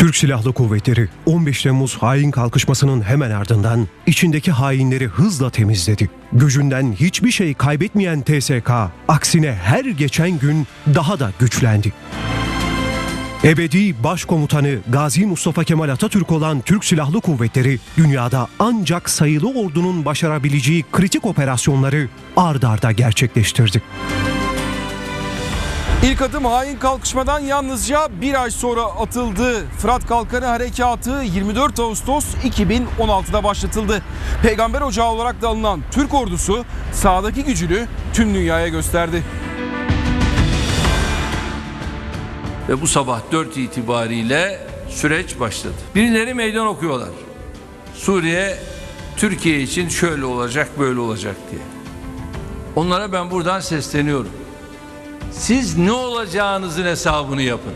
Türk Silahlı Kuvvetleri 15 Temmuz hain kalkışmasının hemen ardından içindeki hainleri hızla temizledi. Gücünden hiçbir şey kaybetmeyen TSK aksine her geçen gün daha da güçlendi. Ebedi Başkomutanı Gazi Mustafa Kemal Atatürk olan Türk Silahlı Kuvvetleri dünyada ancak sayılı ordunun başarabileceği kritik operasyonları ard arda gerçekleştirdi. İlk adım hain kalkışmadan yalnızca bir ay sonra atıldı. Fırat Kalkanı Harekatı 24 Ağustos 2016'da başlatıldı. Peygamber ocağı olarak da alınan Türk ordusu sahadaki gücünü tüm dünyaya gösterdi. Ve bu sabah 4 itibariyle süreç başladı. Birileri meydan okuyorlar. Suriye Türkiye için şöyle olacak böyle olacak diye. Onlara ben buradan sesleniyorum. Siz ne olacağınızın hesabını yapın.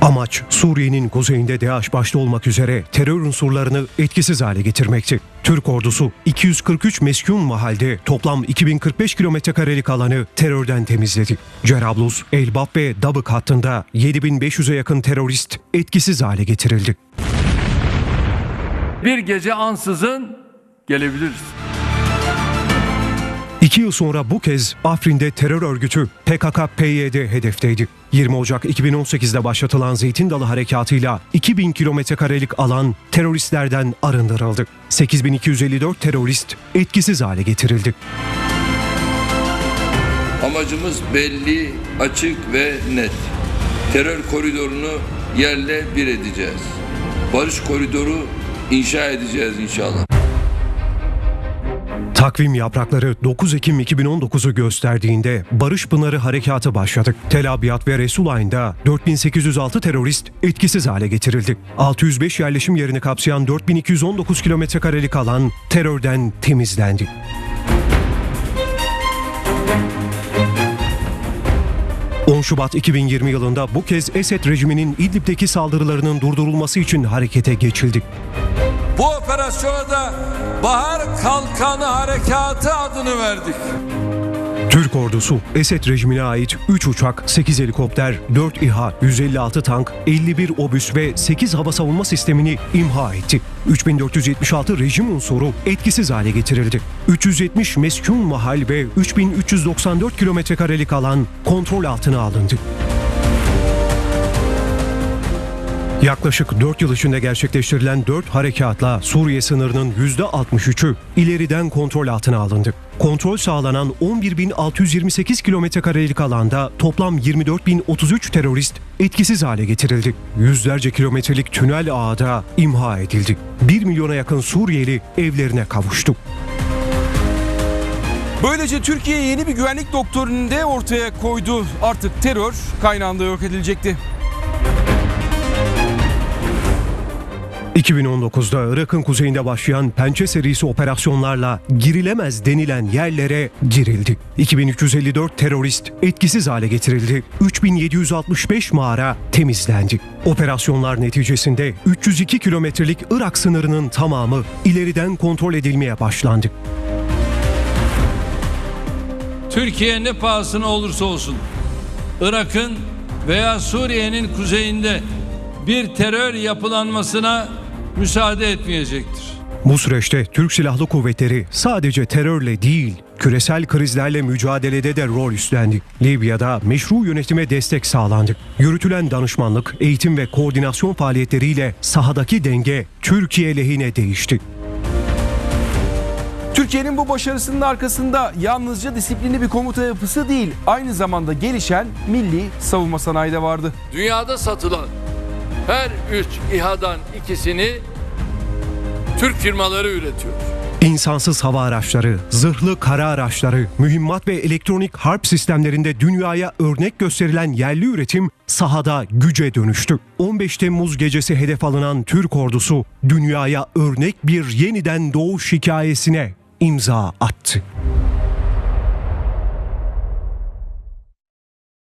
Amaç Suriye'nin kuzeyinde DAEŞ başta olmak üzere terör unsurlarını etkisiz hale getirmekti. Türk ordusu 243 meskun mahalde toplam 2045 kilometrekarelik alanı terörden temizledi. Cerablus, Elbap ve Dabık hattında 7500'e yakın terörist etkisiz hale getirildi. Bir gece ansızın gelebiliriz. İki yıl sonra bu kez Afrin'de terör örgütü PKK-PYD hedefteydi. 20 Ocak 2018'de başlatılan Zeytin Dalı Harekatı'yla 2000 kilometrekarelik alan teröristlerden arındırıldı. 8254 terörist etkisiz hale getirildi. Amacımız belli, açık ve net. Terör koridorunu yerle bir edeceğiz. Barış koridoru inşa edeceğiz inşallah. Takvim yaprakları 9 Ekim 2019'u gösterdiğinde Barış Pınarı Harekatı başladı. Tel Abyad ve Resulayn'da 4806 terörist etkisiz hale getirildi. 605 yerleşim yerini kapsayan 4219 kilometrekarelik alan terörden temizlendi. ...10 Şubat 2020 yılında bu kez Esed rejiminin İdlib'deki saldırılarının durdurulması için harekete geçildi. Bu operasyona da Bahar Kalkanı Harekatı adını verdik. Türk ordusu Esed rejimine ait 3 uçak, 8 helikopter, 4 İHA, 156 tank, 51 obüs ve 8 hava savunma sistemini imha etti. 3476 rejim unsuru etkisiz hale getirildi. 370 meskun mahal ve 3394 kilometrekarelik alan kontrol altına alındı. Yaklaşık 4 yıl içinde gerçekleştirilen 4 harekatla Suriye sınırının %63'ü ileriden kontrol altına alındı. Kontrol sağlanan 11.628 kilometrekarelik alanda toplam 24.033 terörist etkisiz hale getirildi. Yüzlerce kilometrelik tünel ağda imha edildi. 1 milyona yakın Suriyeli evlerine kavuştu. Böylece Türkiye yeni bir güvenlik doktrinini de ortaya koydu. Artık terör kaynağında yok edilecekti. 2019'da Irak'ın kuzeyinde başlayan Pençe serisi operasyonlarla girilemez denilen yerlere girildi. 2354 terörist etkisiz hale getirildi. 3765 mağara temizlendi. Operasyonlar neticesinde 302 kilometrelik Irak sınırının tamamı ileriden kontrol edilmeye başlandı. Türkiye ne pahasına olursa olsun Irak'ın veya Suriye'nin kuzeyinde bir terör yapılanmasına müsaade etmeyecektir. Bu süreçte Türk Silahlı Kuvvetleri sadece terörle değil, küresel krizlerle mücadelede de rol üstlendi. Libya'da meşru yönetime destek sağlandı. Yürütülen danışmanlık, eğitim ve koordinasyon faaliyetleriyle sahadaki denge Türkiye lehine değişti. Türkiye'nin bu başarısının arkasında yalnızca disiplinli bir komuta yapısı değil, aynı zamanda gelişen milli savunma sanayi de vardı. Dünyada satılan her üç İHA'dan ikisini Türk firmaları üretiyor. İnsansız hava araçları, zırhlı kara araçları, mühimmat ve elektronik harp sistemlerinde dünyaya örnek gösterilen yerli üretim sahada güce dönüştü. 15 Temmuz gecesi hedef alınan Türk ordusu dünyaya örnek bir yeniden doğuş hikayesine imza attı.